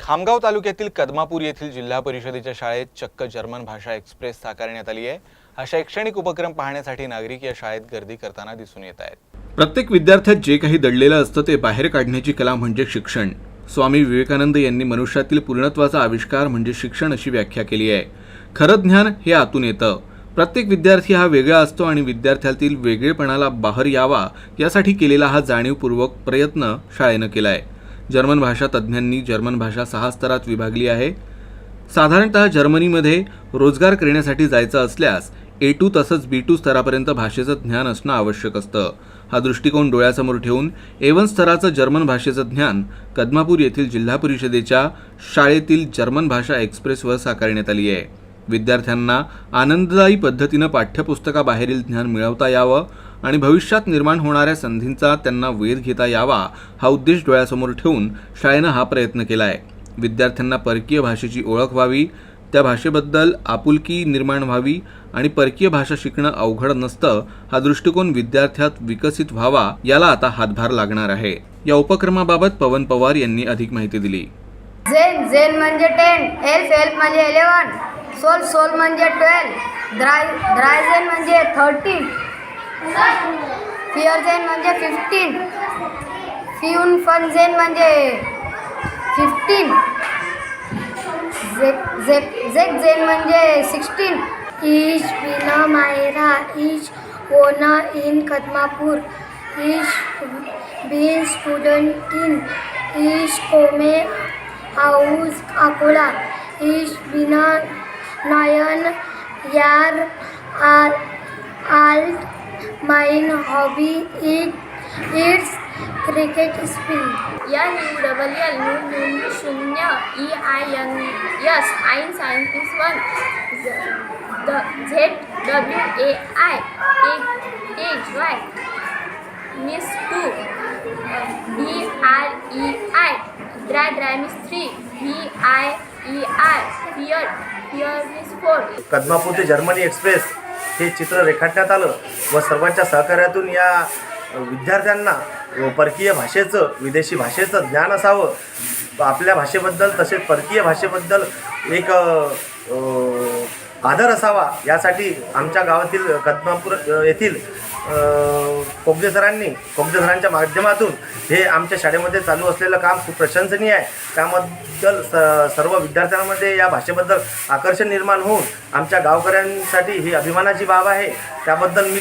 खामगाव तालुक्यातील कदमापूर येथील जिल्हा परिषदेच्या शाळेत चक्क जर्मन भाषा एक्सप्रेस साकारण्यात आली आहे. हा शैक्षणिक उपक्रम पाहण्यासाठी नागरिक या शाळेत गर्दी करताना दिसून येत आहेत. प्रत्येक विद्यार्थ्यात जे काही दडलेलं असतं ते बाहेर काढण्याची कला म्हणजे शिक्षण. स्वामी विवेकानंद यांनी मनुष्यातील पूर्णत्वाचा आविष्कार म्हणजे शिक्षण अशी व्याख्या केली आहे. खरं ज्ञान हे आतून येतं. प्रत्येक विद्यार्थी हा वेगळा असतो आणि विद्यार्थ्यातील वेगळेपणाला बाहेर यावा यासाठी केलेला हा जाणीवपूर्वक प्रयत्न शाळेनं केला आहे जर्मन भाषा तज्ज्ञांनी जर्मन भाषा सहा स्तरात विभागली आहे. साधारणतः जर्मनीमध्ये रोजगार करण्यासाठी जायचं असल्यास ए टू तसंच बी टू स्तरापर्यंत भाषेचं ज्ञान असणं आवश्यक असतं. हा दृष्टिकोन डोळ्यासमोर ठेवून ए वन स्तराचं जर्मन भाषेचं ज्ञान कदमापूर येथील जिल्हा परिषदेच्या शाळेतील जर्मन भाषा एक्सप्रेसवर साकारण्यात आली आहे. विद्यार्थ्यांना आनंददायी पद्धतीनं पाठ्यपुस्तकाबाहेरील ज्ञान मिळवता यावं आणि भविष्यात निर्माण होणाऱ्या संधींचा त्यांना वेध घेता यावा हा उद्देश डोळ्यासमोर ठेवून शाळेनं हा प्रयत्न केला आहे विद्यार्थ्यांना परकीय भाषेची ओळख व्हावी त्या भाषेबद्दल आपुलकी निर्माण व्हावी आणि परकीय भाषा शिकणं अवघड नसतं हा दृष्टिकोन विद्यार्थ्यात विकसित व्हावा याला आता हातभार लागणार आहे. या उपक्रमाबाबत पवन पवार यांनी अधिक माहिती दिली. झेन झेन म्हणजे टेन एल्फ एल्फ म्हणजे इलेवन सोल सोल म्हणजे ट्वेल्व ड्राय ड्रायझेन म्हणजे थर्टीन फिअर झेन म्हणजे फिफ्टीन फ्युन फन झेन म्हणजे फिफ्टीन झेक झेन म्हणजे सिक्स्टीन ईश विना मायरा ईश ओना इन कदमापूर ईश बीन स्टुडंट इन ईश कोमे हाऊस अकोला ईश विना नयन यार आल आल्ट Mein हॉबी इट इट्स क्रिकेट स्पिन. यन यू डबल एल नून शून्य ई आय यन यस आईन सायन्टिस्ट वन. द झेड डब्ल्यू ए आय एज Y miss two D R E I dry ड्राय miss three. V I E I fear फिअर मिस फोर कदमापूर ते जर्मनी एक्सप्रेस. हे चित्र रेखाटण्यात आलं व सर्वांच्या सहकार्यातून या विद्यार्थ्यांना परकीय भाषेचं विदेशी भाषेचं ज्ञान असावं. आपल्या भाषेबद्दल तसेच परकीय भाषेबद्दल एक आदर असावा यासाठी आमच्या गावातील कदमापूर येथील कोबजे सरांनी कोबजे सरांच्या माध्यमातून हे आमच्या शाळेमध्ये चालू असलेलं काम खूप प्रशंसनीय आहे. त्याबद्दल स सर्व विद्यार्थ्यांमध्ये या भाषेबद्दल आकर्षण निर्माण होऊन आमच्या गावकऱ्यांसाठी ही अभिमानाची बाब आहे. त्याबद्दल मी